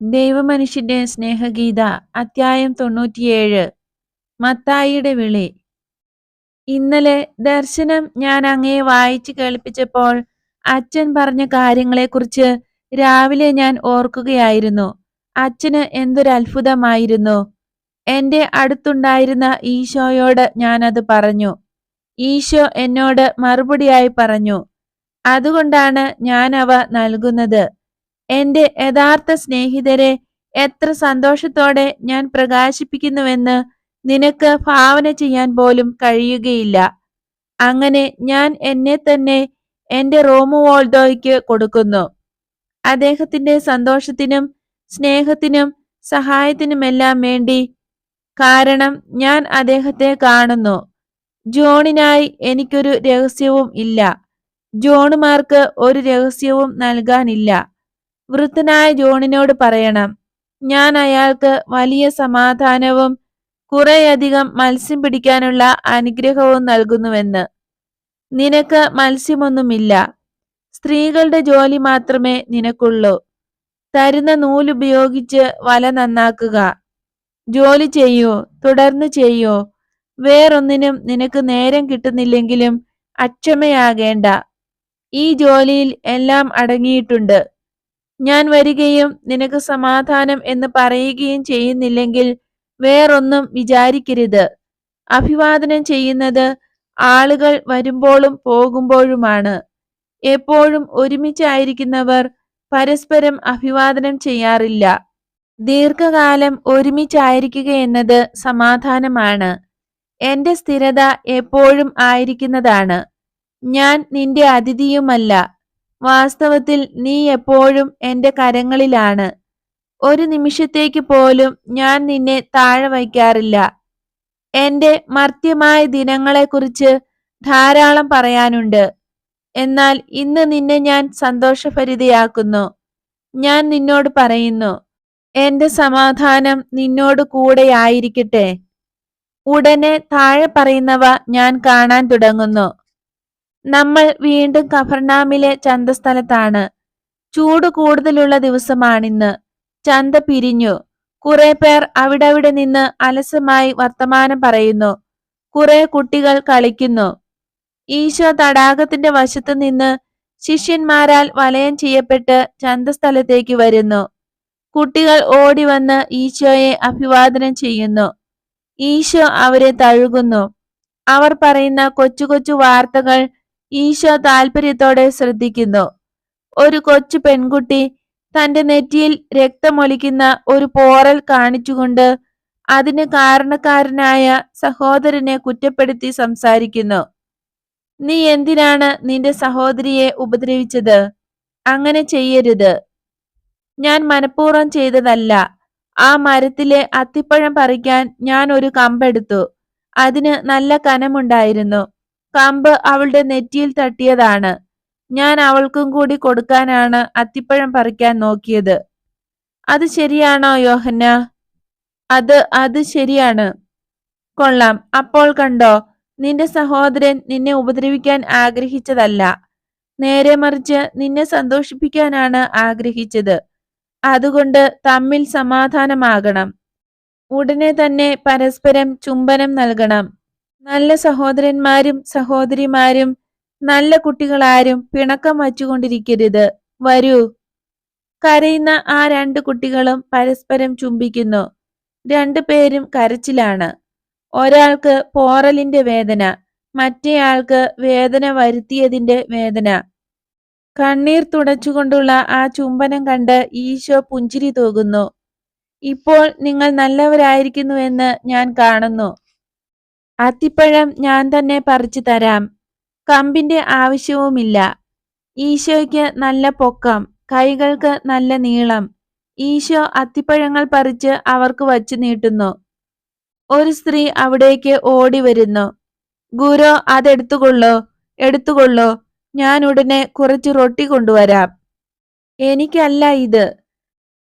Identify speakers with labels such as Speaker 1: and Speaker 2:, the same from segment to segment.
Speaker 1: ദൈവമനുഷ്യന്റെ സ്നേഹഗീത അധ്യായം തൊണ്ണൂറ്റിയേഴ്. മത്തായിയുടെ വിളി. ഇന്നലെ ദർശനം ഞാൻ അങ്ങയെ വായിച്ചു കേൾപ്പിച്ചപ്പോൾ അച്ഛൻ പറഞ്ഞ കാര്യങ്ങളെക്കുറിച്ച് രാവിലെ ഞാൻ ഓർക്കുകയായിരുന്നു. അച്ഛന് എന്തൊരു അത്ഭുതമായിരുന്നു. എന്റെ അടുത്തുണ്ടായിരുന്ന ഈശോയോട് ഞാനത് പറഞ്ഞു. ഈശോ എന്നോട് മറുപടിയായി പറഞ്ഞു. അതുകൊണ്ടാണ് ഞാൻ അവ നൽകുന്നത്. എന്റെ യഥാർത്ഥ സ്നേഹിതരെ എത്ര സന്തോഷത്തോടെ ഞാൻ പ്രകാശിപ്പിക്കുന്നുവെന്ന് നിനക്ക് ഭാവന ചെയ്യാൻ പോലും കഴിയുകയില്ല. അങ്ങനെ ഞാൻ എന്നെ തന്നെ എന്റെ റോമുവോൾഡോയ്ക്ക് കൊടുക്കുന്നു. അദ്ദേഹത്തിന്റെ സന്തോഷത്തിനും സ്നേഹത്തിനും സഹായത്തിനുമെല്ലാം വേണ്ടി കാരണം ഞാൻ അദ്ദേഹത്തെ കാണുന്നു. ജോണിനായി എനിക്കൊരു രഹസ്യവും ഇല്ല. ജോണുമാർക്ക് ഒരു രഹസ്യവും നൽകാനില്ല. വൃദ്ധനായ ജോണിനോട് പറയണം ഞാൻ അയാൾക്ക് വലിയ സമാധാനവും കുറേയധികം മത്സ്യം പിടിക്കാനുള്ള അനുഗ്രഹവും നൽകുന്നുവെന്ന്. നിനക്ക് മത്സ്യമൊന്നുമില്ല. സ്ത്രീകളുടെ ജോലി മാത്രമേ നിനക്കുള്ളൂ. തരുന്ന നൂലുപയോഗിച്ച് വല നന്നാക്കുക. ജോലി ചെയ്യൂ തുടർന്ന് ചെയ്യൂ. വേറൊന്നിനും നിനക്ക് നേരം കിട്ടുന്നില്ലെങ്കിലും അക്ഷമയാകേണ്ട. ഈ ജോലിയിൽ എല്ലാം അടങ്ങിയിട്ടുണ്ട്. ഞാൻ വരികയും നിനക്ക് സമാധാനം എന്ന് പറയുകയും ചെയ്യുന്നില്ലെങ്കിൽ വേറൊന്നും വിചാരിക്കരുത്. അഭിവാദനം ചെയ്യുന്നത് ആളുകൾ വരുമ്പോഴും പോകുമ്പോഴുമാണ്. എപ്പോഴും ഒരുമിച്ചായിരിക്കുന്നവർ പരസ്പരം അഭിവാദനം ചെയ്യാറില്ല. ദീർഘകാലം ഒരുമിച്ചായിരിക്കുക എന്നത് സമാധാനമാണ്. എന്റെ സ്ഥിരത എപ്പോഴും ആയിരിക്കുന്നതാണ്. ഞാൻ നിന്റെ അതിഥിയുമല്ല. വാസ്തവത്തിൽ നീ എപ്പോഴും എന്റെ കരങ്ങളിലാണ്. ഒരു നിമിഷത്തേക്ക് പോലും ഞാൻ നിന്നെ താഴെ വയ്ക്കാറില്ല. എന്റെ മർത്യമായ ദിനങ്ങളെക്കുറിച്ച് ധാരാളം പറയാനുണ്ട്. എന്നാൽ ഇന്ന് നിന്നെ ഞാൻ സന്തോഷഭരിതയാക്കുന്നു. ഞാൻ നിന്നോട് പറയുന്നു എന്റെ സമാധാനം നിന്നോട് കൂടെയായിരിക്കട്ടെ ഉടനെ താഴെ പറയുന്നവ ഞാൻ കാണാൻ തുടങ്ങുന്നു. നമ്മൾ വീണ്ടും കഫർനാമിലെ ചന്തസ്ഥലത്താണ്. ചൂട് കൂടുതലുള്ള ദിവസമാണിന്ന്. ചന്ത പിരിഞ്ഞു. കുറെ പേർ അവിടവിടെ നിന്ന് അലസമായി വർത്തമാനം പറയുന്നു. കുറെ കുട്ടികൾ കളിക്കുന്നു. ഈശോ തടാകത്തിന്റെ വശത്തു നിന്ന് ശിഷ്യന്മാരാൽ വലയം ചെയ്യപ്പെട്ട് ചന്തസ്ഥലത്തേക്ക് വരുന്നു. കുട്ടികൾ ഓടി വന്ന് ഈശോയെ അഭിവാദനം ചെയ്യുന്നു. ഈശോ അവരെ തഴുകുന്നു. അവർ പറയുന്ന കൊച്ചു കൊച്ചു വാർത്തകൾ ഈശോ താല്പര്യത്തോടെ ശ്രദ്ധിക്കുന്നു. ഒരു കൊച്ചു പെൺകുട്ടി തന്റെ നെറ്റിയിൽ രക്തമൊലിക്കുന്ന ഒരു പോറൽ കാണിച്ചുകൊണ്ട് അതിന് കാരണക്കാരനായ സഹോദരനെ കുറ്റപ്പെടുത്തി സംസാരിക്കുന്നു. നീ എന്തിനാണ് നിന്റെ സഹോദരിയെ ഉപദ്രവിച്ചത്? അങ്ങനെ ചെയ്യരുത്. ഞാൻ മനഃപൂർവം ചെയ്തതല്ല. ആ മരത്തിലെ അത്തിപ്പഴം പറിക്കാൻ ഞാൻ ഒരു കമ്പെടുത്തു. അതിന് നല്ല കനമുണ്ടായിരുന്നു. കമ്പ് അവളുടെ നെറ്റിയിൽ തട്ടിയതാണ്. ഞാൻ അവൾക്കും കൂടി കൊടുക്കാനാണ് അത്തിപ്പഴം പറിക്കാൻ നോക്കിയത്. അത് ശരിയാണോ യോഹന്ന? അത് അത് ശരിയാണ്. കൊള്ളാം. അപ്പോൾ കണ്ടോ നിന്റെ സഹോദരൻ നിന്നെ ഉപദ്രവിക്കാൻ ആഗ്രഹിച്ചതല്ല. നേരെ മറിച്ച് നിന്നെ സന്തോഷിപ്പിക്കാനാണ് ആഗ്രഹിച്ചത്. അതുകൊണ്ട് തമ്മിൽ സമാധാനമാകണം. ഉടനെ തന്നെ പരസ്പരം ചുംബനം നൽകണം. നല്ല സഹോദരന്മാരും സഹോദരിമാരും നല്ല കുട്ടികളാരും പിണക്കം വച്ചുകൊണ്ടിരിക്കരുത്. വരൂ. കരയുന്ന ആ രണ്ട് കുട്ടികളും പരസ്പരം ചുംബിക്കുന്നു. രണ്ടു പേരും കരച്ചിലാണ്. ഒരാൾക്ക് പോറലിന്റെ വേദന മറ്റേയാൾക്ക് വേദന വരുത്തിയതിന്റെ വേദന. കണ്ണീർ തുടച്ചുകൊണ്ടുള്ള ആ ചുംബനം കണ്ട് ഈശോ പുഞ്ചിരി തൂകുന്നു. ഇപ്പോൾ നിങ്ങൾ നല്ലവരായിരിക്കുന്നുവെന്ന് ഞാൻ കാണുന്നു. അത്തിപ്പഴം ഞാൻ തന്നെ പറിച്ചു തരാം. കമ്പിന്റെ ആവശ്യവുമില്ല. ഈശോയ്ക്ക് നല്ല പൊക്കം കൈകൾക്ക് നല്ല നീളം. ഈശോ അത്തിപ്പഴങ്ങൾ പറിച്ച് അവർക്ക് വച്ചു നീട്ടുന്നു. ഒരു സ്ത്രീ അവിടേക്ക് ഓടി വരുന്നു ഗുരു അതെടുത്തുകൊള്ളോ എടുത്തുകൊള്ളോ ഞാൻ ഉടനെ കുറച്ച് റൊട്ടി കൊണ്ടുവരാം. എനിക്കല്ല ഇത്.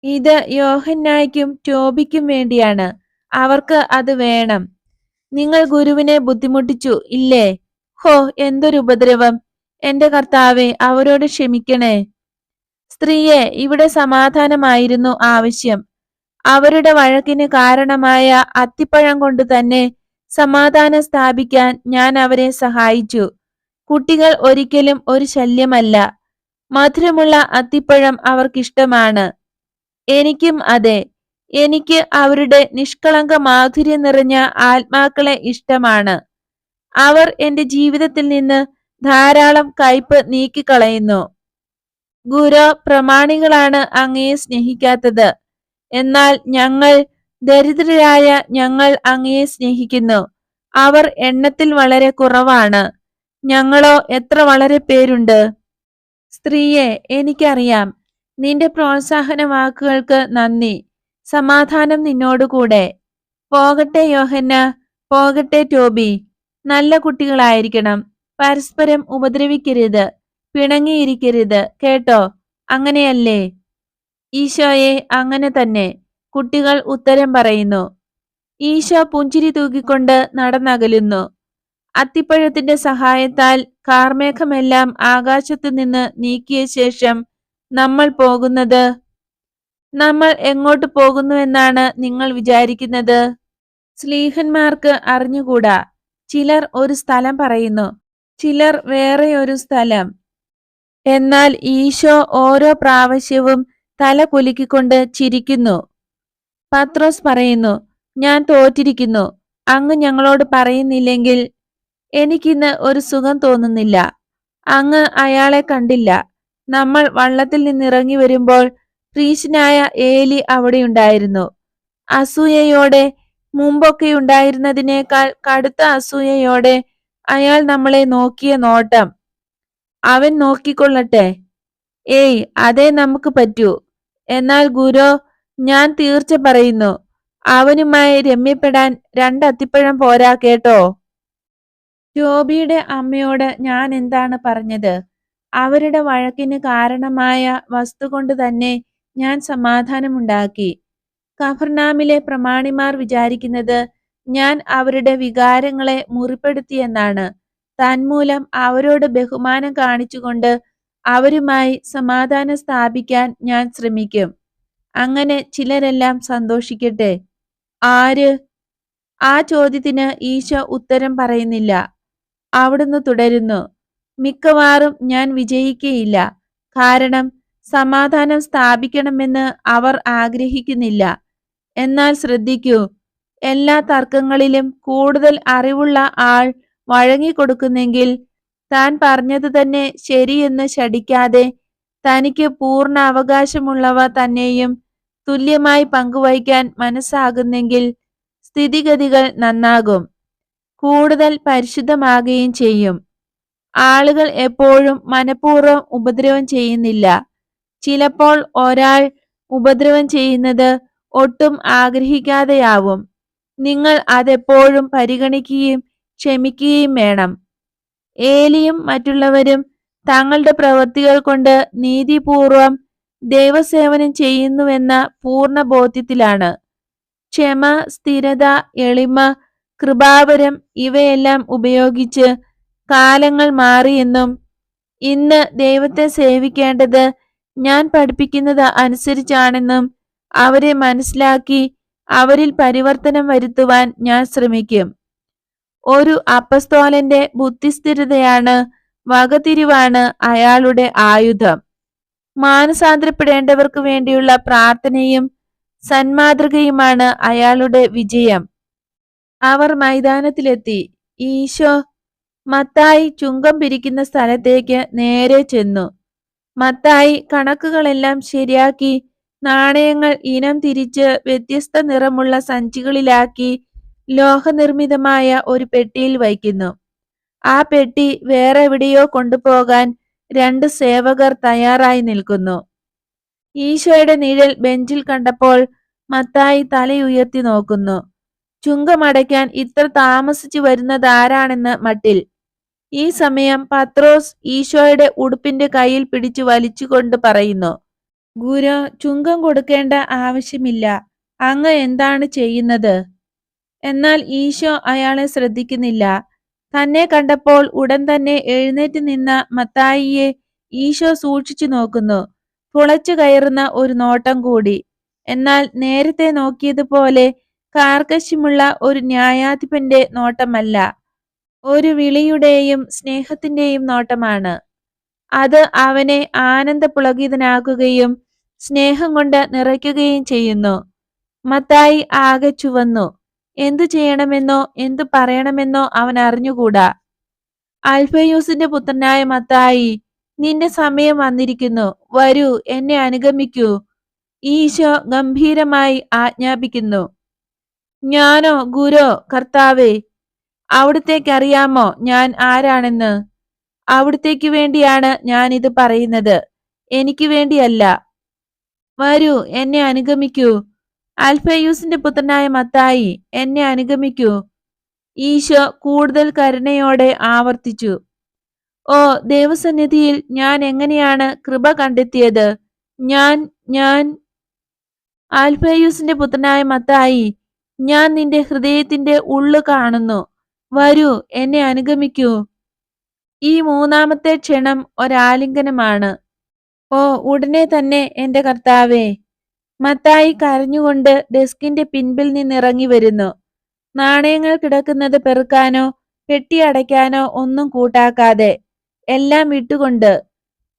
Speaker 1: ഇത് യോഹന്നായ്ക്കും ടോബിക്കും വേണ്ടിയാണ്. അവർക്ക് അത് വേണം. നിങ്ങൾ ഗുരുവിനെ ബുദ്ധിമുട്ടിച്ചു ഇല്ലേ? ഹോ എന്തൊരു ഉപദ്രവം. എന്റെ കർത്താവെ അവരോട് ക്ഷമിക്കണേ. സ്ത്രീയെ ഇവിടെ സമാധാനമായിരുന്നു ആവശ്യം. അവരുടെ വഴക്കിന് കാരണമായ അത്തിപ്പഴം കൊണ്ട് തന്നെ സമാധാനം സ്ഥാപിക്കാൻ ഞാൻ അവരെ സഹായിച്ചു. കുട്ടികൾ ഒരിക്കലും ഒരു ശല്യമല്ല. മധുരമുള്ള അത്തിപ്പഴം അവർക്കിഷ്ടമാണ്. എനിക്കും അതെ. എനിക്ക് അവരുടെ നിഷ്കളങ്ക മാധുര്യം നിറഞ്ഞ ആത്മാക്കളെ ഇഷ്ടമാണ്. അവർ എന്റെ ജീവിതത്തിൽ നിന്ന് ധാരാളം കയ്പ് നീക്കിക്കളയുന്നു. ഗുരു പ്രമാണികളാണ് അങ്ങയെ സ്നേഹിക്കാത്തത്. എന്നാൽ ഞങ്ങൾ ദരിദ്രരായ ഞങ്ങൾ അങ്ങയെ സ്നേഹിക്കുന്നു. അവർ എണ്ണത്തിൽ വളരെ കുറവാണ്. ഞങ്ങളോ എത്ര വളരെ പേരുണ്ട്? സ്ത്രീയെ എനിക്കറിയാം. നിന്റെ പ്രോത്സാഹന വാക്കുകൾക്ക് നന്ദി. സമാധാനം നിന്നോടുകൂടെ. പോകട്ടെ യോഹന്ന പോകട്ടെ ടോബി. നല്ല കുട്ടികളായിരിക്കണം. പരസ്പരം ഉപദ്രവിക്കരുത്. പിണങ്ങിയിരിക്കരുത്. കേട്ടോ? അങ്ങനെയല്ലേ? ഈശോയെ അങ്ങനെ തന്നെ. കുട്ടികൾ ഉത്തരം പറയുന്നു. ഈശോ പുഞ്ചിരി തൂക്കിക്കൊണ്ട് നടന്നകലുന്നു. അത്തിപ്പഴത്തിന്റെ സഹായത്താൽ കാർമേഘമെല്ലാം ആകാശത്തു നിന്ന് നീക്കിയ ശേഷം നമ്മൾ പോകുന്നത് നമ്മൾ എങ്ങോട്ട് പോകുന്നുവെന്നാണ് നിങ്ങൾ വിചാരിക്കുന്നത്? സ്ലീഹന്മാർക്ക് അറിഞ്ഞുകൂടാ. ചിലർ ഒരു സ്ഥലം പറയുന്നു. ചിലർ വേറെ ഒരു സ്ഥലം. എന്നാൽ ഈശോ ഓരോ പ്രാവശ്യവും തല കുലുക്കിക്കൊണ്ട് ചിരിക്കുന്നു. പത്രോസ് പറയുന്നു ഞാൻ തോറ്റിരിക്കുന്നു. അങ്ങ് ഞങ്ങളോട് പറയുന്നില്ലെങ്കിൽ എനിക്കിന്ന് ഒരു സുഖം തോന്നുന്നില്ല. അങ്ങ് അയാളെ കണ്ടില്ല. നമ്മൾ വള്ളത്തിൽ നിന്നിറങ്ങി വരുമ്പോൾ പ്രീശനായ ഏലി അവിടെയുണ്ടായിരുന്നു. അസൂയയോടെ മുമ്പൊക്കെ ഉണ്ടായിരുന്നതിനേക്കാൾ കടുത്ത അസൂയയോടെ അയാൾ നമ്മളെ നോക്കിയ നോട്ടം. അവൻ നോക്കിക്കൊള്ളട്ടെ. ഏയ് അതേ നമുക്ക് പറ്റൂ. എന്നാൽ ഗുരു ഞാൻ തീർച്ച പറയുന്നു. അവനുമായി രമ്യപ്പെടാൻ രണ്ടത്തിപ്പഴം പോരാ കേട്ടോ? ജോബിയുടെ അമ്മയോട് ഞാൻ എന്താണ് പറഞ്ഞത്? അവരുടെ വഴക്കിന് കാരണമായ വസ്തു കൊണ്ട് തന്നെ ഞാൻ സമാധാനമുണ്ടാക്കി. കഫർനാമിലെ പ്രമാണിമാർ വിചാരിക്കുന്നത് ഞാൻ അവരുടെ വികാരങ്ങളെ മുറിപ്പെടുത്തിയെന്നാണ് തന്മൂലം അവരോട് ബഹുമാനം കാണിച്ചുകൊണ്ട് അവരുമായി സമാധാനം സ്ഥാപിക്കാൻ ഞാൻ ശ്രമിക്കും. അങ്ങനെ ചിലരെല്ലാം സന്തോഷിക്കട്ടെ. ആര്? ആ ചോദ്യത്തിന് ഈശോ ഉത്തരം പറയുന്നില്ല. അവിടുന്ന് തുടരുന്നു. മിക്കവാറും ഞാൻ വിജയിക്കയില്ല കാരണം സമാധാനം സ്ഥാപിക്കണമെന്ന് അവർ ആഗ്രഹിക്കുന്നില്ല. എന്നാൽ ശ്രദ്ധിക്കൂ എല്ലാ തർക്കങ്ങളിലും കൂടുതൽ അറിവുള്ള ആൾ വഴങ്ങിക്കൊടുക്കുന്നെങ്കിൽ താൻ പറഞ്ഞത് തന്നെ ശരിയെന്ന് ശടിക്കാതെ തനിക്ക് പൂർണ അവകാശമുള്ളവ തന്നെയും തുല്യമായി പങ്കുവയ്ക്കാൻ മനസ്സാകുന്നെങ്കിൽ സ്ഥിതിഗതികൾ നന്നാകും. കൂടുതൽ പരിശുദ്ധമാകുകയും ചെയ്യും. ആളുകൾ എപ്പോഴും മനഃപൂർവം ഉപദ്രവം ചെയ്യുന്നില്ല. ചിലപ്പോൾ ഒരാൾ ഉപദ്രവം ചെയ്യുന്നത് ഒട്ടും ആഗ്രഹിക്കാതെയാവും. നിങ്ങൾ അതെപ്പോഴും പരിഗണിക്കുകയും ക്ഷമിക്കുകയും വേണം. ഏലിയും മറ്റുള്ളവരും തങ്ങളുടെ പ്രവൃത്തികൾ കൊണ്ട് നീതിപൂർവം ദൈവസേവനം ചെയ്യുന്നുവെന്ന പൂർണ ബോധ്യത്തിലാണ്. ക്ഷമ സ്ഥിരത എളിമ കൃപാവരം ഇവയെല്ലാം ഉപയോഗിച്ച് കാലങ്ങൾ മാറിയെന്നും ഇന്ന് ദൈവത്തെ സേവിക്കേണ്ടത് ഞാൻ പഠിപ്പിക്കുന്നത് അനുസരിച്ചാണെന്നും അവരെ മനസ്സിലാക്കി അവരിൽ പരിവർത്തനം വരുത്തുവാൻ ഞാൻ ശ്രമിക്കും. ഒരു അപ്പസ്തോലന്റെ ബുദ്ധിസ്ഥിരതയാണ് വകതിരിവാണ് അയാളുടെ ആയുധം. മാനസാന്തരപ്പെടേണ്ടവർക്ക് വേണ്ടിയുള്ള പ്രാർത്ഥനയും സന്മാതൃകയുമാണ് അയാളുടെ വിജയം. അവർ മൈതാനത്തിലെത്തി. ഈശോ മത്തായി ചുങ്കം പിരിക്കുന്ന സ്ഥലത്തേക്ക് നേരെ ചെന്നു. മത്തായി കണക്കുകളെല്ലാം ശരിയാക്കി നാണയങ്ങൾ ഇനം തിരിച്ച് വ്യത്യസ്ത നിറമുള്ള സഞ്ചികളിലാക്കി ലോഹനിർമ്മിതമായ ഒരു പെട്ടിയിൽ വയ്ക്കുന്നു. ആ പെട്ടി വേറെ എവിടെയോ കൊണ്ടുപോകാൻ രണ്ട് സേവകർ തയ്യാറായി നിൽക്കുന്നു. ഈശോയുടെ നിഴൽ ബെഞ്ചിൽ കണ്ടപ്പോൾ മത്തായി തലയുയർത്തി നോക്കുന്നു. ചുങ്കമടയ്ക്കാൻ ഇത്ര താമസിച്ചു വരുന്നതാരാണെന്ന് മട്ടിൽ ഈ സമയം പത്രോസ് ഈശോയുടെ ഉടുപ്പിന്റെ കയ്യിൽ പിടിച്ചു വലിച്ചുകൊണ്ട് പറയുന്നു ഗുരു ചുങ്കം കൊടുക്കേണ്ട ആവശ്യമില്ല. അങ്ങ് എന്താണ് ചെയ്യുന്നത്? എന്നാൽ ഈശോ അയാളെ ശ്രദ്ധിക്കുന്നില്ല. തന്നെ കണ്ടപ്പോൾ ഉടൻ തന്നെ എഴുന്നേറ്റ് നിന്ന മത്തായിയെ ഈശോ സൂക്ഷിച്ചു നോക്കുന്നു. തുളച്ചു കയറുന്ന ഒരു നോട്ടം കൂടി. എന്നാൽ നേരത്തെ നോക്കിയതുപോലെ കാർക്കശ്യമുള്ള ഒരു ന്യായാധിപന്റെ നോട്ടമല്ല. ഒരു വിളിയുടെയും സ്നേഹത്തിന്റെയും നോട്ടമാണ്. അത് അവനെ ആനന്ദപുളകിതനാക്കുകയും സ്നേഹം കൊണ്ട് നിറയ്ക്കുകയും ചെയ്യുന്നു. മത്തായി ആകെ ചുവന്നു. എന്തു ചെയ്യണമെന്നോ എന്തു പറയണമെന്നോ അവൻ അറിഞ്ഞുകൂടാ. അൽഫയൂസിന്റെ പുത്രനായ മത്തായി നിന്റെ സമയം വന്നിരിക്കുന്നു. വരൂ എന്നെ അനുഗമിക്കൂ. ഈശോ ഗംഭീരമായി ആജ്ഞാപിക്കുന്നു. ഞാനോ ഗുരോ കർത്താവേ അവിടത്തേക്കറിയാമോ ഞാൻ ആരാണെന്ന്? അവിടത്തേക്ക് വേണ്ടിയാണ് ഞാൻ ഇത് പറയുന്നത്. എനിക്ക് വേണ്ടിയല്ല. വരൂ എന്നെ അനുഗമിക്കൂ. അൽഫയൂസിന്റെ പുത്രനായ മത്തായി എന്നെ അനുഗമിക്കൂ. ഈശോ കൂടുതൽ കരുണയോടെ ആവർത്തിച്ചു. ഓ ദേവസന്നിധിയിൽ ഞാൻ എങ്ങനെയാണ് കൃപ കണ്ടെത്തിയത്? ഞാൻ ഞാൻ ആൽഫയൂസിന്റെ പുത്രനായ മത്തായി ഞാൻ നിന്റെ ഹൃദയത്തിന്റെ ഉള്ളു കാണുന്നു. വരൂ എന്നെ അനുഗമിക്കൂ. ഈ മൂന്നാമത്തെ ക്ഷണം ഒരാലിംഗനമാണ്. ഓ ഉടനെ തന്നെ എന്റെ കർത്താവേ. മത്തായി കരഞ്ഞുകൊണ്ട് ഡെസ്കിന്റെ പിൻപിൽ നിന്നിറങ്ങി വരുന്നു. നാണയങ്ങൾ കിടക്കുന്നത് പെറുക്കാനോ പെട്ടി അടയ്ക്കാനോ ഒന്നും കൂട്ടാക്കാതെ എല്ലാം വിട്ടുകൊണ്ട്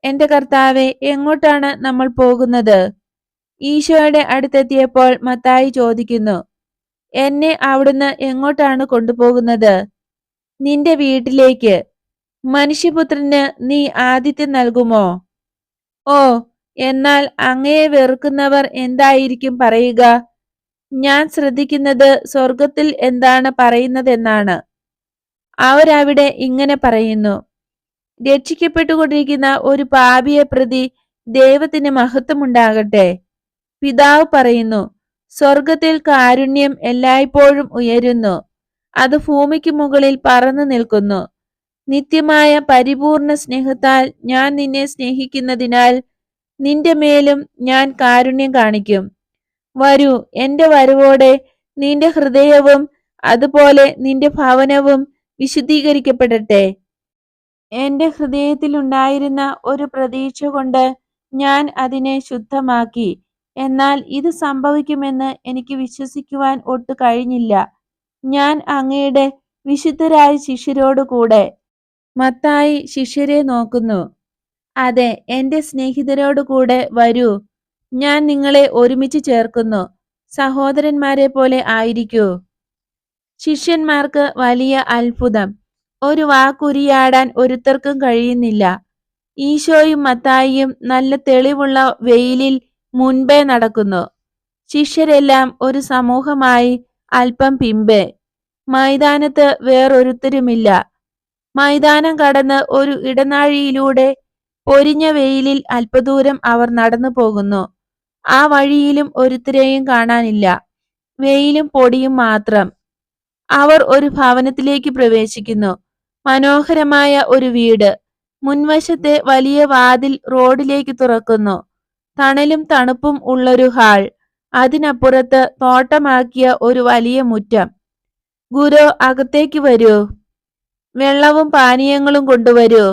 Speaker 1: എന്റെ കർത്താവെ എങ്ങോട്ടാണ് നമ്മൾ പോകുന്നത്? ഈശോയുടെ അടുത്തെത്തിയപ്പോൾ മത്തായി ചോദിക്കുന്നു എന്നെ അവിടുന്ന് എങ്ങോട്ടാണ് കൊണ്ടുപോകുന്നത്? നിന്റെ വീട്ടിലേക്ക്. മനുഷ്യപുത്രന് നീ ആദിത്യം നൽകുമോ? ഓ എന്നാൽ അങ്ങയെ വെറുക്കുന്നവർ എന്തായിരിക്കും പറയുക? ഞാൻ ശ്രദ്ധിക്കുന്നത് സ്വർഗത്തിൽ എന്താണ് പറയുന്നതെന്നാണ്. അവരവിടെ ഇങ്ങനെ പറയുന്നു. രക്ഷിക്കപ്പെട്ടുകൊണ്ടിരിക്കുന്ന ഒരു പാപിയെ പ്രതി ദൈവത്തിന് മഹത്വമുണ്ടാകട്ടെ. പിതാവ് പറയുന്നു സ്വർഗത്തിൽ കാരുണ്യം എല്ലായ്പ്പോഴും ഉയരുന്നു. അത് ഭൂമിക്ക് മുകളിൽ പറന്നു നിൽക്കുന്നു. നിത്യമായ പരിപൂർണ സ്നേഹത്താൽ ഞാൻ നിന്നെ സ്നേഹിക്കുന്നതിനാൽ നിന്റെ മേലും ഞാൻ കാരുണ്യം കാണിക്കും. വരൂ എന്റെ വരവോടെ നിന്റെ ഹൃദയവും അതുപോലെ നിന്റെ ഭവനവും വിശുദ്ധീകരിക്കപ്പെടട്ടെ. എന്റെ ഹൃദയത്തിലുണ്ടായിരുന്ന ഒരു പ്രതീക്ഷ കൊണ്ട് ഞാൻ അതിനെ ശുദ്ധമാക്കി. എന്നാൽ ഇത് സംഭവിക്കുമെന്ന് എനിക്ക് വിശ്വസിക്കുവാൻ ഒട്ടു കഴിഞ്ഞില്ല. ഞാൻ അങ്ങയുടെ വിശുദ്ധരായ ശിഷ്യരോട് കൂടെ. മത്തായി ശിഷ്യരെ നോക്കുന്നു. അതെ എന്റെ സ്നേഹിതരോട് കൂടെ വരൂ. ഞാൻ നിങ്ങളെ ഒരുമിച്ച് ചേർക്കുന്നു. സഹോദരന്മാരെ പോലെ ആയിരിക്കൂ. ശിഷ്യന്മാർക്ക് വലിയ അത്ഭുതം. ഒരു വാക്കുരിയാടാൻ ഒരുത്തർക്കും കഴിയുന്നില്ല. ഈശോയും മത്തായിയും നല്ല തെളിവുള്ള വെയിലിൽ മുൻപേ നടക്കുന്നു. ശിഷ്യരെല്ലാം ഒരു സമൂഹമായി അല്പം പിമ്പേ. മൈതാനത്ത് വേറൊരുത്തരുമില്ല. മൈതാനം കടന്ന് ഒരു ഇടനാഴിയിലൂടെ പൊരിഞ്ഞ വെയിലിൽ അല്പദൂരം അവർ നടന്നു പോകുന്നു. ആ വഴിയിലും ഒരുത്തരെയും കാണാനില്ല. വെയിലും പൊടിയും മാത്രം. അവർ ഒരു ഭവനത്തിലേക്ക് പ്രവേശിക്കുന്നു. മനോഹരമായ ഒരു വീട്. മുൻവശത്തെ വലിയ വാതിൽ റോഡിലേക്ക് തുറക്കുന്നു. തണലും തണുപ്പും ഉള്ളൊരു ഹാൾ. അതിനപ്പുറത്ത് തോട്ടമാക്കിയ ഒരു വലിയ മുറ്റം. ഗുരു അകത്തേക്ക് വരൂ. വെള്ളവും പാനീയങ്ങളും കൊണ്ടുവരൂ.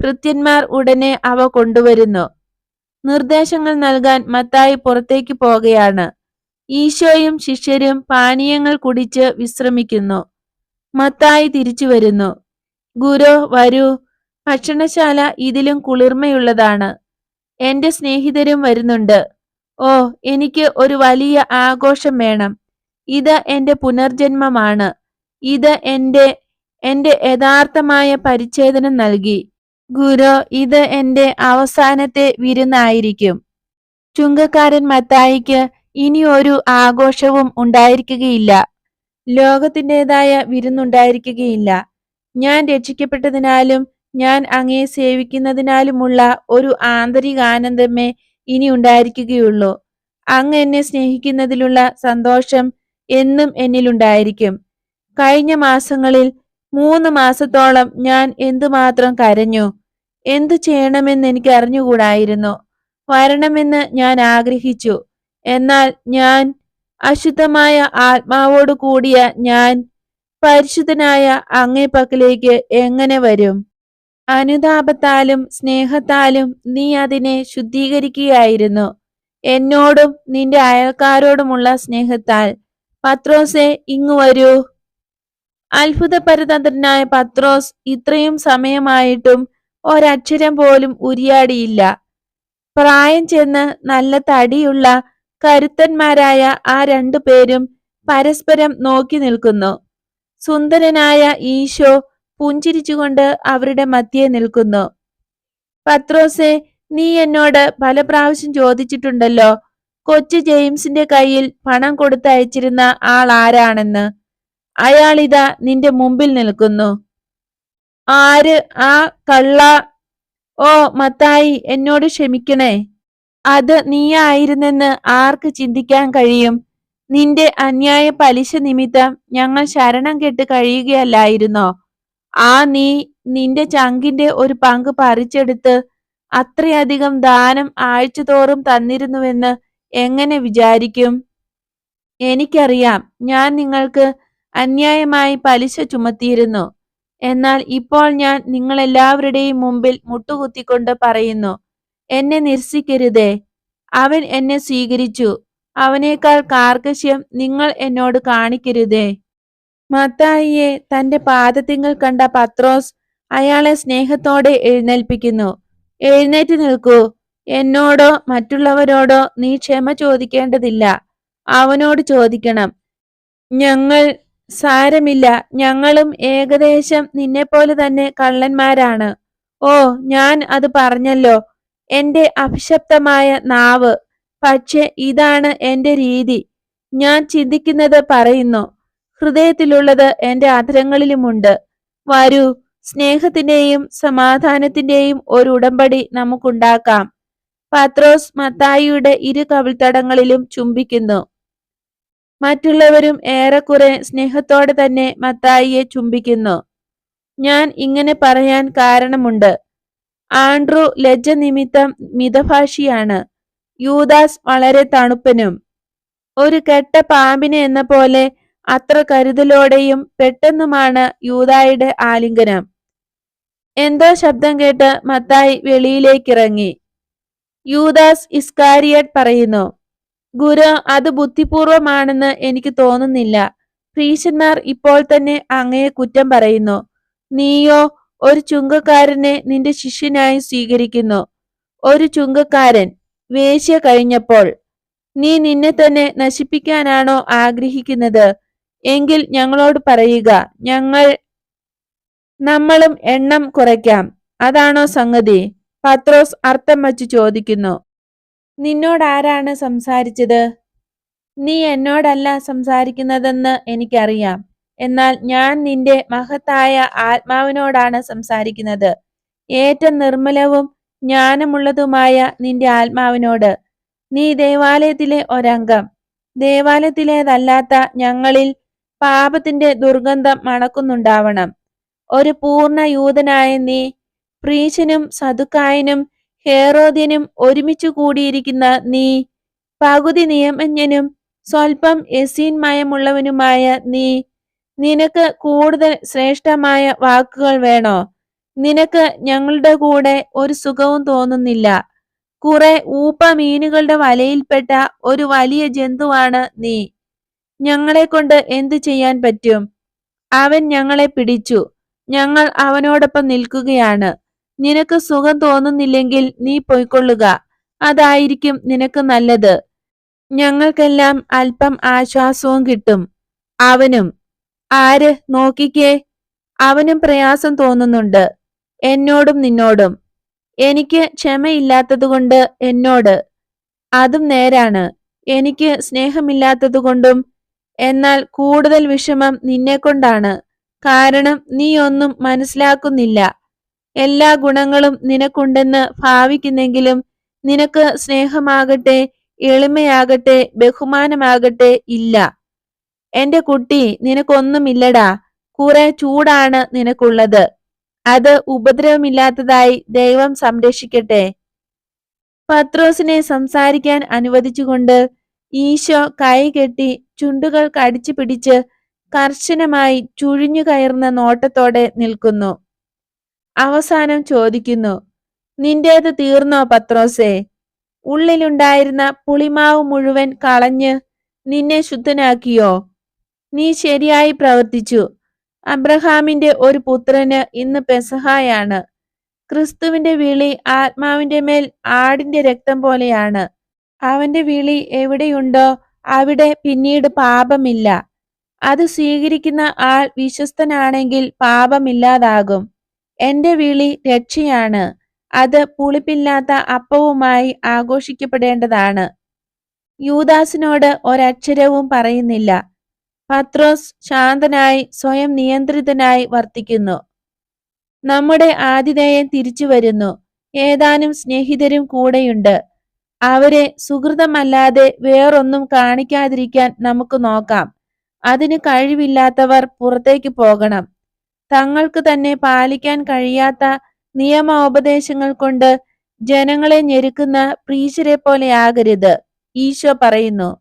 Speaker 1: ഭൃത്യന്മാർ ഉടനെ അവ കൊണ്ടുവരുന്നു. നിർദ്ദേശങ്ങൾ നൽകാൻ മത്തായി പുറത്തേക്ക് പോകുകയാണ് ഈശോയും ശിഷ്യരും പാനീയങ്ങൾ കുടിച്ച് വിശ്രമിക്കുന്നു. മത്തായി തിരിച്ചു വരുന്നു. ഗുരു വരൂ. ഭക്ഷണശാല ഇതിലും കുളിർമയുള്ളതാണ്. എന്റെ സ്നേഹിതരും വരുന്നുണ്ട്. ഓ എനിക്ക് ഒരു വലിയ ആഘോഷം വേണം. ഇത് എന്റെ പുനർജന്മമാണ്. ഇത് എന്റെ എന്റെ യഥാർത്ഥമായ പരിച്ഛേദനം നൽകി. ഗുരു ഇത് എന്റെ അവസാനത്തെ വിരുന്നായിരിക്കും. ചുങ്കക്കാരൻ മത്തായിക്ക് ഇനി ഒരു ആഘോഷവും ഉണ്ടായിരിക്കുകയില്ല. ലോകത്തിന്റെതായ വിരുന്നുണ്ടായിരിക്കുകയില്ല. ഞാൻ രക്ഷിക്കപ്പെട്ടതിനാലും ഞാൻ അങ്ങേ സേവിക്കുന്നതിനാലുമുള്ള ഒരു ആന്തരിക ആനന്ദമേ ഇനി ഉണ്ടായിരിക്കുകയുള്ളൂ. അങ്ങ് എന്നെ സ്നേഹിക്കുന്നതിലുള്ള സന്തോഷം എന്നും എന്നിലുണ്ടായിരിക്കും. കഴിഞ്ഞ മാസങ്ങളിൽ മൂന്ന് മാസത്തോളം ഞാൻ എന്തുമാത്രം കരഞ്ഞു? എന്തു ചെയ്യണമെന്ന് എനിക്ക് അറിഞ്ഞുകൂടായിരുന്നു. വരണമെന്ന് ഞാൻ ആഗ്രഹിച്ചു. എന്നാൽ ഞാൻ അശുദ്ധമായ ആത്മാവോടു കൂടിയ ഞാൻ പരിശുദ്ധനായ അങ്ങേ പക്കലേക്ക് എങ്ങനെ വരും? അനുതാപത്താലും സ്നേഹത്താലും നീ അതിനെ ശുദ്ധീകരിക്കുകയായിരുന്നു. എന്നോടും നിന്റെ അയൽക്കാരോടുമുള്ള സ്നേഹത്താൽ പത്രോസെ ഇങ്ങു വരൂ. അത്ഭുത പരതന്ത്രനായ പത്രോസ് ഇത്രയും സമയമായിട്ടും ഒരക്ഷരം പോലും ഉരിയാടിയില്ല. പ്രായം ചെന്ന് നല്ല തടിയുള്ള കരുത്തന്മാരായ ആ രണ്ടു പേരും പരസ്പരം നോക്കി നിൽക്കുന്നു. സുന്ദരനായ ഈശോ പുഞ്ചിരിച്ചുകൊണ്ട് അവരുടെ മധ്യേ നിൽക്കുന്നു. പത്രോസെ നീ എന്നോട് പല പ്രാവശ്യം ചോദിച്ചിട്ടുണ്ടല്ലോ കൊച്ചു ജെയിംസിന്റെ കയ്യിൽ പണം കൊടുത്തയച്ചിരുന്ന ആൾ ആരാണെന്ന്. അയാളിതാ നിന്റെ മുമ്പിൽ നിൽക്കുന്നു. ആര്? ആ കള്ള? ഓ മത്തായി എന്നോട് ക്ഷമിക്കണേ. അത് നീയായിരുന്നെന്ന് ആർക്ക് ചിന്തിക്കാൻ കഴിയും? നിന്റെ അന്യായ പലിശ നിമിത്തം ഞങ്ങൾ ശരണം കെട്ട് കഴിയുകയല്ലായിരുന്നോ? ആ നീ നിന്റെ ചങ്കിന്റെ ഒരു പങ്ക് പറിച്ചെടുത്ത് അത്രയധികം ദാനം ആഴ്ചതോറും തന്നിരുന്നുവെന്ന് എങ്ങനെ വിചാരിക്കും? എനിക്കറിയാം. ഞാൻ നിങ്ങൾക്ക് അന്യായമായി പലിശ ചുമത്തിയിരുന്നു. എന്നാൽ ഇപ്പോൾ ഞാൻ നിങ്ങളെല്ലാവരുടെയും മുമ്പിൽ മുട്ടുകുത്തിക്കൊണ്ട് പറയുന്നു എന്നെ നിരസിക്കരുതേ. അവൻ എന്നെ സ്വീകരിച്ചു. അവനേക്കാൾ കാർക്കശ്യം നിങ്ങൾ എന്നോട് കാണിക്കരുതേ. മത്തായിയെ തന്റെ പാദത്തിങ്ങൾ കണ്ട പത്രോസ് അയാളെ സ്നേഹത്തോടെ എഴുന്നേൽപ്പിക്കുന്നു. എഴുന്നേറ്റ് നിൽക്കൂ. എന്നോടോ മറ്റുള്ളവരോടോ നീ ക്ഷമ ചോദിക്കേണ്ടതില്ല. അവനോട് ചോദിക്കണം. ഞങ്ങൾ സാരമില്ല. ഞങ്ങളും ഏകദേശം നിന്നെപ്പോലെ തന്നെ കള്ളന്മാരാണ്. ഓ ഞാൻ അത് പറഞ്ഞല്ലോ. എന്റെ അഭിശപ്തമായ നാവ്. പക്ഷെ ഇതാണ് എന്റെ രീതി. ഞാൻ ചിന്തിക്കുന്നത് പറയുന്നു. ഹൃദയത്തിലുള്ളത് എന്റെ അധരങ്ങളിലുമുണ്ട് വരൂ സ്നേഹത്തിന്റെയും സമാധാനത്തിന്റെയും ഒരു ഉടമ്പടി നമുക്കുണ്ടാക്കാം. പത്രോസ് മത്തായിയുടെ ഇരു കവിൾത്തടങ്ങളിലും ചുംബിക്കുന്നു. മറ്റുള്ളവരും ഏറെക്കുറെ സ്നേഹത്തോടെ തന്നെ മത്തായിയെ ചുംബിക്കുന്നു. ഞാൻ ഇങ്ങനെ പറയാൻ കാരണമുണ്ട്. ആൻഡ്രു ലജ്ജ നിമിത്തം മിതഭാഷിയാണ്. യൂദാസ് വളരെ തണുപ്പനും. ഒരു കെട്ട പാമ്പിനെ എന്ന പോലെ അത്ര കരുതലോടെയും പെട്ടെന്നുമാണ് യൂതായുടെ ആലിംഗനം. എന്തോ ശബ്ദം കേട്ട് മത്തായി വെളിയിലേക്കിറങ്ങി. യൂദാസ് ഇസ്കാരിയറ്റ് പറയുന്നു ഗുരു അത് ബുദ്ധിപൂർവമാണെന്ന് എനിക്ക് തോന്നുന്നില്ല. ഫ്രീശന്മാർ ഇപ്പോൾ തന്നെ അങ്ങയെ കുറ്റം പറയുന്നു. നീയോ ഒരു ചുങ്കക്കാരനെ നിന്റെ ശിഷ്യനായി സ്വീകരിക്കുന്നു. ഒരു ചുങ്കക്കാരൻ വേശ്യ കഴിഞ്ഞപ്പോൾ നീ നിന്നെ തന്നെ നശിപ്പിക്കാനാണോ ആഗ്രഹിക്കുന്നത്? എങ്കിൽ ഞങ്ങളോട് പറയുക ഞങ്ങൾ നമ്മളും എണ്ണം കുറയ്ക്കാം. അതാണോ സംഗതി? പത്രോസ് അർത്ഥം വച്ച് ചോദിക്കുന്നു. നിന്നോട് ആരാണ് സംസാരിച്ചത്? നീ എന്നോടല്ല സംസാരിക്കുന്നതെന്ന് എനിക്കറിയാം. എന്നാൽ ഞാൻ നിന്റെ മഹത്തായ ആത്മാവിനോടാണ് സംസാരിക്കുന്നത്. ഏറ്റവും നിർമ്മലവും ജ്ഞാനമുള്ളതുമായ നിന്റെ ആത്മാവിനോട്. നീ ദേവാലയത്തിലെ ഒരംഗം. ദേവാലയത്തിലേതല്ലാത്ത ഞങ്ങളിൽ പാപത്തിന്റെ ദുർഗന്ധം മണക്കുന്നുണ്ടാവണം. ഒരു പൂർണ യൂതനായ നീ പ്രീശനും സതുക്കായനും ഹേറോദ്യനും ഒരുമിച്ചു കൂടിയിരിക്കുന്ന നീ പകുതി നിയമജ്ഞനും സ്വൽപ്പം യസീൻമയമുള്ളവനുമായ നീ നിനക്ക് കൂടുതൽ ശ്രേഷ്ഠമായ വാക്കുകൾ വേണോ? നിനക്ക് ഞങ്ങളുടെ കൂടെ ഒരു സുഖവും തോന്നുന്നില്ല. കുറെ ഊപ്പ മീനുകളുടെ വലയിൽപ്പെട്ട ഒരു വലിയ ജന്തുവാണ് നീ. ഞങ്ങളെ കൊണ്ട് എന്തു ചെയ്യാൻ പറ്റും? അവൻ ഞങ്ങളെ പിടിച്ചു. ഞങ്ങൾ അവനോടൊപ്പം നിൽക്കുകയാണ്. നിനക്ക് സുഖം തോന്നുന്നില്ലെങ്കിൽ നീ പൊയ്ക്കൊള്ളുക. അതായിരിക്കും നിനക്ക് നല്ലത്. ഞങ്ങൾക്കെല്ലാം അല്പം ആശ്വാസവും കിട്ടും. അവനും ആര് നോക്കിക്കേ? അവനും പ്രയാസം തോന്നുന്നുണ്ട്. എന്നോടും നിന്നോടും. എനിക്ക് ക്ഷമയില്ലാത്തതുകൊണ്ട് എന്നോട്. അതും നേരാണ്. എനിക്ക് സ്നേഹമില്ലാത്തതുകൊണ്ടും എന്നാൽ കൂടുതൽ വിഷമം നിന്നെക്കൊണ്ടാണ്. കാരണം നീ ഒന്നും മനസ്സിലാക്കുന്നില്ല. എല്ലാ ഗുണങ്ങളും നിനക്കുണ്ടെന്ന് ഭാവിക്കുന്നെങ്കിലും നിനക്ക് സ്നേഹമാകട്ടെ എളിമയാകട്ടെ ബഹുമാനമാകട്ടെ ഇല്ല. എന്റെ കുട്ടി നിനക്കൊന്നുമില്ലടാ. കുറെ ചൂടാണ് നിനക്കുള്ളത്. അത് ഉപദ്രവമില്ലാത്തതായി ദൈവം സംരക്ഷിക്കട്ടെ. പത്രോസിനെ സംസാരിക്കാൻ അനുവദിച്ചുകൊണ്ട് ഈശോ കൈകെട്ടി ചുണ്ടുകൾ കടിച്ചു പിടിച്ച് കർശനമായി ചുഴിഞ്ഞു കയറുന്ന നോട്ടത്തോടെ നിൽക്കുന്നു. അവസാനം ചോദിക്കുന്നു നിന്റേത് തീർന്നോ പത്രോസേ? ഉള്ളിലുണ്ടായിരുന്ന പുളിമാവ് മുഴുവൻ കളഞ്ഞ് നിന്നെ ശുദ്ധനാക്കിയോ? നീ ശരിയായി പ്രവർത്തിച്ചു. അബ്രഹാമിന്റെ ഒരു പുത്രന് ഇന്ന് പെസഹായാണ്. ക്രിസ്തുവിന്റെ വിളി ആത്മാവിന്റെ മേൽ ആടിന്റെ രക്തം പോലെയാണ്. അവന്റെ വിളി എവിടെയുണ്ടോ അവിടെ പിന്നീട് പാപമില്ല. അത് സ്വീകരിക്കുന്ന ആൾ വിശ്വസ്തനാണെങ്കിൽ പാപമില്ലാതാകും. എന്റെ വിളി രക്ഷയാണ്. അത് പുളിപ്പില്ലാത്ത അപ്പവുമായി ആഘോഷിക്കപ്പെടേണ്ടതാണ്. യൂദാസിനോട് ഒരക്ഷരവും പറയുന്നില്ല. പത്രോസ് ശാന്തനായി സ്വയം നിയന്ത്രിതനായി വർത്തിക്കുന്നു. നമ്മുടെ ആതിഥേയൻ തിരിച്ചു വരുന്നു ഏതാനും സ്നേഹിതരും കൂടെയുണ്ട്. അവരെ സുഹൃതമല്ലാതെ വേറൊന്നും കാണിക്കാതിരിക്കാൻ നമുക്ക് നോക്കാം. അതിന് കഴിവില്ലാത്തവർ പുറത്തേക്ക് പോകണം. തങ്ങൾക്ക് തന്നെ പാലിക്കാൻ കഴിയാത്ത നിയമോപദേശങ്ങൾ കൊണ്ട് ജനങ്ങളെ ഞെരുക്കുന്ന പ്രീശരെ പോലെയാകരുത് ഈശോ പറയുന്നു.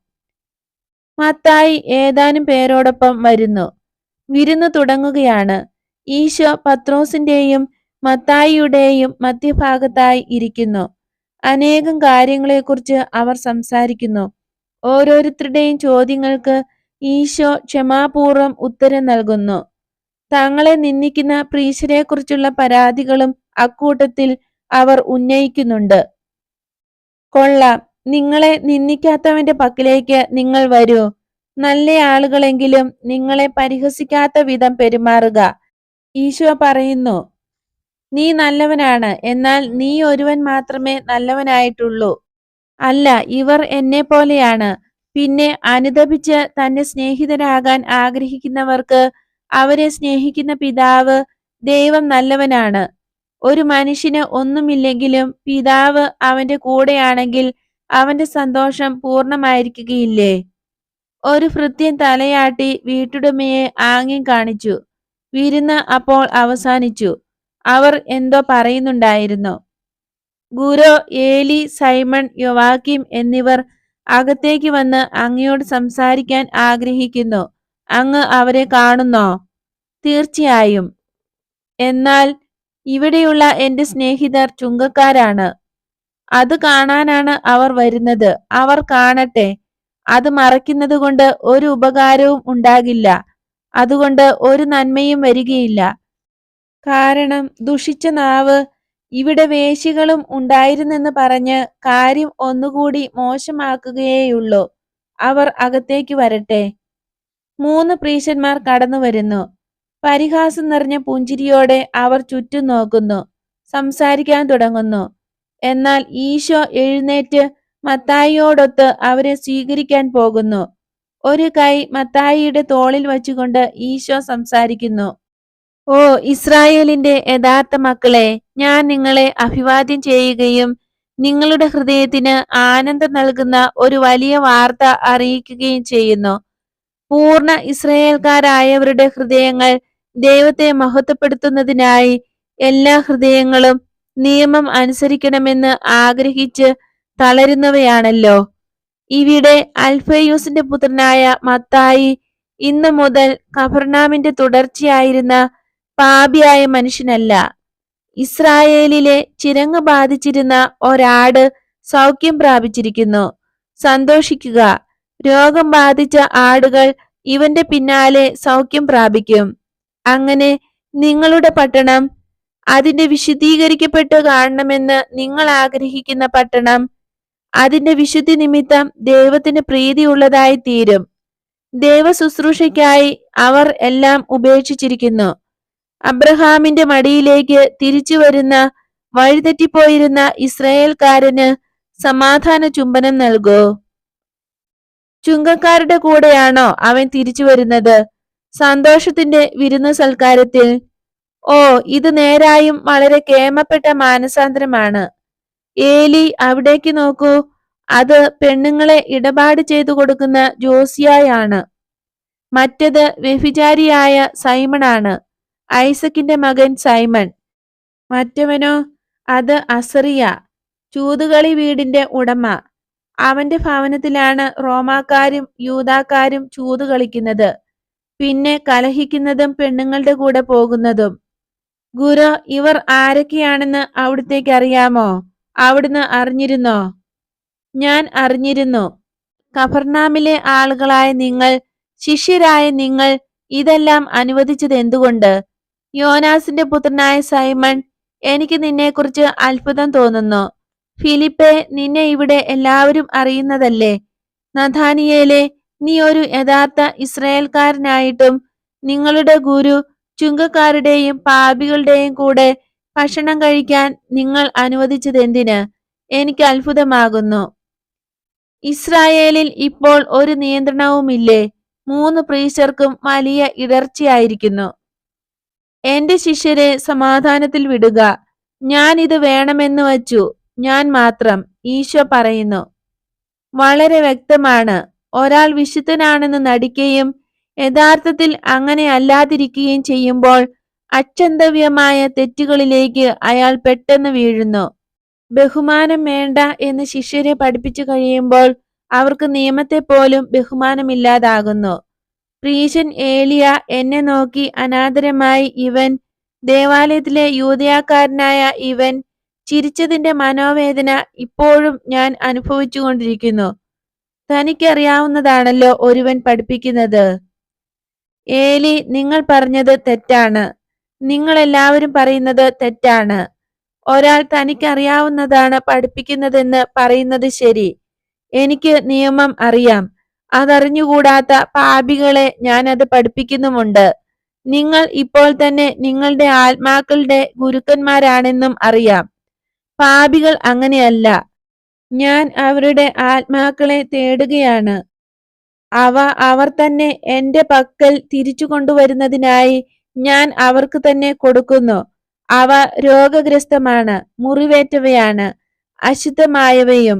Speaker 1: മത്തായി ഏതാനും പേരോടൊപ്പം വരുന്നു. വിരുന്ന് തുടങ്ങുകയാണ്. ഈശോ പത്രോസിന്റെയും മത്തായിയുടെയും മധ്യഭാഗത്തായി ഇരിക്കുന്നു. അനേകം കാര്യങ്ങളെക്കുറിച്ച് അവർ സംസാരിക്കുന്നു. ഓരോരുത്തരുടെയും ചോദ്യങ്ങൾക്ക് ഈശോ ക്ഷമാപൂർവം ഉത്തരം നൽകുന്നു. തങ്ങളെ നിന്ദിക്കുന്ന പ്രീശരെക്കുറിച്ചുള്ള പരാതികളും അക്കൂട്ടത്തിൽ അവർ ഉന്നയിക്കുന്നുണ്ട്. കൊള്ളാം. നിങ്ങളെ നിന്ദിക്കാത്തവന്റെ പക്കലേക്ക് നിങ്ങൾ വരൂ. നല്ല ആളുകളെങ്കിലും നിങ്ങളെ പരിഹസിക്കാത്ത വിധം പെരുമാറുക. ഈശോ പറയുന്നു നീ നല്ലവനാണ് എന്നാൽ നീ ഒരുവൻ മാത്രമേ നല്ലവനായിട്ടുള്ളൂ. അല്ല ഇവർ എന്നെ പോലെയാണ് പിന്നെ അനുദപിച്ച് തന്റെ സ്നേഹിതരാകാൻ ആഗ്രഹിക്കുന്നവർക്ക് അവരെ സ്നേഹിക്കുന്ന പിതാവ് ദൈവം നല്ലവനാണ്. ഒരു മനുഷ്യന് ഒന്നുമില്ലെങ്കിലും പിതാവ് അവന്റെ കൂടെയാണെങ്കിൽ അവന്റെ സന്തോഷം പൂർണമായിരിക്കുകയില്ലേ? ഒരു ഭൃത്യൻ തലയാട്ടി വീട്ടുടമയെ ആംഗ്യം കാണിച്ചു. വിരുന്ന് അപ്പോൾ അവസാനിച്ചു. അവർ എന്തോ പറയുന്നുണ്ടായിരുന്നു. ഗുരോ ഏലി സൈമൺ യൊവാക്കിം എന്നിവർ അകത്തേക്ക് വന്ന് അങ്ങയോട് സംസാരിക്കാൻ ആഗ്രഹിക്കുന്നു. അങ്ങ് അവരെ കാണുന്നോ? തീർച്ചയായും. എന്നാൽ ഇവിടെയുള്ള എന്റെ സ്നേഹിതർ ചുങ്കക്കാരാണ്. അത് കാണാനാണ് അവർ വരുന്നത്. അവർ കാണട്ടെ. അത് മറയ്ക്കുന്നത് കൊണ്ട് ഒരു ഉപകാരവും ഉണ്ടാകില്ല. അതുകൊണ്ട് ഒരു നന്മയും വരികയില്ല. കാരണം ദുഷിച്ച നാവ് ഇവിടെ വേശികളും ഉണ്ടായിരുന്നെന്ന് പറഞ്ഞ് കാര്യം ഒന്നുകൂടി മോശമാക്കുകയേയുള്ളൂ. അവർ അകത്തേക്ക് വരട്ടെ. മൂന്ന് പ്രീശന്മാർ കടന്നു വരുന്നു. പരിഹാസം നിറഞ്ഞ പുഞ്ചിരിയോടെ അവർ ചുറ്റും നോക്കുന്നു. സംസാരിക്കാൻ തുടങ്ങുന്നു. എന്നാൽ ഈശോ എഴുന്നേറ്റ് മത്തായിയോടൊത്ത് അവരെ സ്വീകരിക്കാൻ പോകുന്നു. ഒരു കൈ മത്തായിയുടെ തോളിൽ വച്ചുകൊണ്ട് ഈശോ സംസാരിക്കുന്നു. ഓ ഇസ്രായേലിന്റെ യഥാർത്ഥ മക്കളെ ഞാൻ നിങ്ങളെ അഭിവാദ്യം ചെയ്യുകയും നിങ്ങളുടെ ഹൃദയത്തിന് ആനന്ദം നൽകുന്ന ഒരു വലിയ വാർത്ത അറിയിക്കുകയും ചെയ്യുന്നു. പൂർണ ഇസ്രായേൽക്കാരായവരുടെ ഹൃദയങ്ങൾ ദൈവത്തെ മഹത്വപ്പെടുത്തുന്നതിനായി എല്ലാ ഹൃദയങ്ങളും നിയമം അനുസരിക്കണമെന്ന് ആഗ്രഹിച്ച് തളരുന്നവയാണല്ലോ. ഇവിടെ അൽഫയൂസിന്റെ പുത്രനായ മത്തായി ഇന്നു മുതൽ കഫർനാമിന്റെ തുടർച്ചയായിരുന്ന പാപിയായ മനുഷ്യനല്ല. ഇസ്രായേലിലെ ചിരങ്ങ് ബാധിച്ചിരുന്ന ഒരാട് സൗഖ്യം പ്രാപിച്ചിരിക്കുന്നു. സന്തോഷിക്കുക. രോഗം ബാധിച്ച ആടുകൾ ഇവന്റെ പിന്നാലെ സൗഖ്യം പ്രാപിക്കും. അങ്ങനെ നിങ്ങളുടെ പട്ടണം അതിന്റെ വിശുദ്ധീകരിക്കപ്പെട്ട് കാണണമെന്ന് നിങ്ങൾ ആഗ്രഹിക്കുന്ന പട്ടണം അതിന്റെ വിശുദ്ധി നിമിത്തം ദൈവത്തിന് പ്രീതിയുള്ളതായി തീരും. ദൈവ ശുശ്രൂഷയ്ക്കായി അവർ എല്ലാം ഉപേക്ഷിച്ചിരിക്കുന്നു. അബ്രഹാമിന്റെ മടിയിലേക്ക് തിരിച്ചു വരുന്ന വഴിതെറ്റിപ്പോയിരുന്ന ഇസ്രായേൽക്കാരന് സമാധാന ചുംബനം നൽകൂ. ചുങ്കക്കാരുടെ കൂടെയാണോ അവൻ തിരിച്ചു വരുന്നത്? സന്തോഷത്തിന്റെ വിരുന്ന സൽക്കാരത്തിൽ ഓ ഇത് നേരായും വളരെ കേമപ്പെട്ട മാനസാന്തരമാണ്. ഏലി അവിടേക്ക് നോക്കൂ അത് പെണ്ണുങ്ങളെ ഇടപാട് ചെയ്തു കൊടുക്കുന്ന ജോസിയായാണ്. മറ്റത് വ്യഭിചാരിയായ സൈമണാണ്. ഐസക്കിന്റെ മകൻ സൈമൺ. മറ്റവനോ? അത് അസറിയ ചൂതുകളി വീടിന്റെ ഉടമ. അവന്റെ ഭവനത്തിലാണ് റോമാക്കാരും യൂതാക്കാരും ചൂത് കളിക്കുന്നത്. പിന്നെ കലഹിക്കുന്നതും പെണ്ണുങ്ങളുടെ കൂടെ പോകുന്നതും. ഗുരു ഇവർ ആരൊക്കെയാണെന്ന് അവിടുത്തേക്ക് അറിയാമോ? അവിടുന്ന് അറിഞ്ഞിരുന്നോ? ഞാൻ അറിഞ്ഞിരുന്നു. കഫർനാമിലെ ആളുകളായ നിങ്ങൾ ശിഷ്യരായ നിങ്ങൾ ഇതെല്ലാം അനുവദിച്ചത് എന്തുകൊണ്ട് യോനാസിന്റെ പുത്രനായ സൈമൺ എനിക്ക് നിന്നെക്കുറിച്ച് അത്ഭുതം തോന്നുന്നു. ഫിലിപ്പെ നിന്നെ ഇവിടെ എല്ലാവരും അറിയുന്നതല്ലേ? നഥാനിയേലെ നീ ഒരു യഥാർത്ഥ ഇസ്രായേൽക്കാരനായിട്ടും നിങ്ങളുടെ ഗുരു ചുങ്കക്കാരുടെയും പാപികളുടെയും കൂടെ ഭക്ഷണം കഴിക്കാൻ നിങ്ങൾ അനുവദിച്ചതെന്തിന്? എനിക്ക് അത്ഭുതമാകുന്നു. ഇസ്രായേലിൽ ഇപ്പോൾ ഒരു നിയന്ത്രണവുമില്ലേ? മൂന്ന് പ്രീശർക്കും വലിയ ഇടർച്ചയായിരിക്കുന്നു. എന്റെ ശിഷ്യരെ സമാധാനത്തിൽ വിടുക. ഞാൻ ഇത് വേണമെന്ന് വച്ചു. ഞാൻ മാത്രം ഈശോ പറയുന്നു. വളരെ വ്യക്തമാണ്. ഒരാൾ വിശുദ്ധനാണെന്ന് നടിക്കുകയും യഥാർത്ഥത്തിൽ അങ്ങനെ അല്ലാതിരിക്കുകയും ചെയ്യുമ്പോൾ അച്ചന്തവ്യമായ തെറ്റുകളിലേക്ക് അയാൾ പെട്ടെന്ന് വീഴുന്നു. ബഹുമാനം വേണ്ട എന്ന് ശിഷ്യരെ പഠിപ്പിച്ചു കഴിയുമ്പോൾ അവർക്ക് നിയമത്തെ പോലും ബഹുമാനമില്ലാതാകുന്നു. പ്രീശൻ ഏലിയ എന്നെ നോക്കി അനാദരമായി ഇവൻ ദേവാലയത്തിലെ യൂതയാക്കാരനായ ഇവൻ ചിരിച്ചതിന്റെ മനോവേദന ഇപ്പോഴും ഞാൻ അനുഭവിച്ചുകൊണ്ടിരിക്കുന്നു തനിക്കറിയാവുന്നതാണല്ലോ ഒരുവൻ പഠിപ്പിക്കുന്നത്. ഏലി നിങ്ങൾ പറഞ്ഞത് തെറ്റാണ്. നിങ്ങൾ എല്ലാവരും പറയുന്നത് തെറ്റാണ്. ഒരാൾ തനിക്കറിയാവുന്നതാണ് പഠിപ്പിക്കുന്നതെന്ന് പറയുന്നത് ശരി. എനിക്ക് നിയമം അറിയാം. അതറിഞ്ഞുകൂടാത്ത പാപികളെ ഞാൻ അത് പഠിപ്പിക്കുന്നുമുണ്ട്. നിങ്ങൾ ഇപ്പോൾ തന്നെ നിങ്ങളുടെ ആത്മാക്കളുടെ ഗുരുക്കന്മാരാണെന്നും അറിയാം. പാപികൾ അങ്ങനെയല്ല. ഞാൻ അവരുടെ ആത്മാക്കളെ തേടുകയാണ്. അവ അവർ തന്നെ എന്റെ പക്കൽ തിരിച്ചു കൊണ്ടുവരുന്നതിനായി ഞാൻ അവർക്ക് തന്നെ കൊടുക്കുന്നു. അവ രോഗഗ്രസ്തമാണ് മുറിവേറ്റവയാണ് അശുദ്ധമായവയും.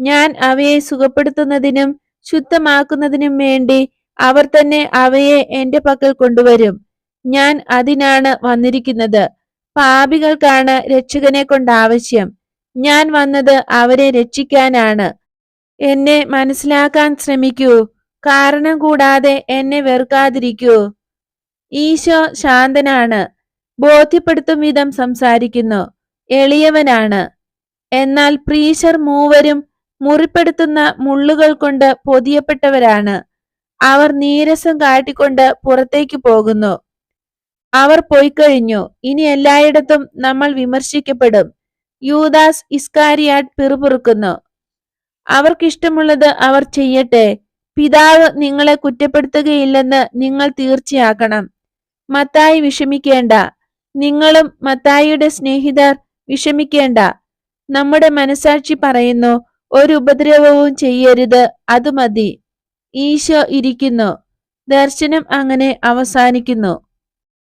Speaker 1: ഞാൻ അവയെ സുഖപ്പെടുത്തുന്നതിനും ശുദ്ധമാക്കുന്നതിനും വേണ്ടി അവർ തന്നെ അവയെ എന്റെ പക്കൽ കൊണ്ടുവരും. ഞാൻ അതിനാണ് വന്നിരിക്കുന്നത്. പാപികൾക്കാണ് രക്ഷകനെ കൊണ്ട് ആവശ്യം. ഞാൻ വന്നത് അവരെ രക്ഷിക്കാനാണ്. എന്നെ മനസ്സിലാക്കാൻ ശ്രമിക്കൂ. കാരണം കൂടാതെ എന്നെ വെറുക്കാതിരിക്കൂ. ഈശോ ശാന്തനാണ്. ബോധ്യപ്പെടുത്തും വിധം സംസാരിക്കുന്നു. എളിയവനാണ്. എന്നാൽ പ്രീശർ മൂവരും മുറിപ്പെടുത്തുന്ന മുള്ളുകൾ കൊണ്ട് പൊതിയപ്പെട്ടവരാണ്. അവർ നീരസം കാട്ടിക്കൊണ്ട് പുറത്തേക്ക് പോകുന്നു. അവർ പോയിക്കഴിഞ്ഞു. ഇനി എല്ലായിടത്തും നമ്മൾ വിമർശിക്കപ്പെടും. യൂദാസ് ഇസ്കാരിയാട്ട് പിറുപിറുക്കുന്നു. അവർക്കിഷ്ടമുള്ളത് അവർ ചെയ്യട്ടെ. പിതാവ് നിങ്ങളെ കുറ്റപ്പെടുത്തുകയില്ലെന്ന് നിങ്ങൾ തീർച്ചയാക്കണം. മത്തായി വിഷമിക്കേണ്ട. നിങ്ങളും മത്തായിയുടെ സ്നേഹിതർ വിഷമിക്കേണ്ട. നമ്മുടെ മനസാക്ഷി പറയുന്നു ഒരു ഉപദ്രവവും ചെയ്യരുത്. അത് മതി. ഈശോ ഇരിക്കുന്നു. ദർശനം അങ്ങനെ അവസാനിക്കുന്നു.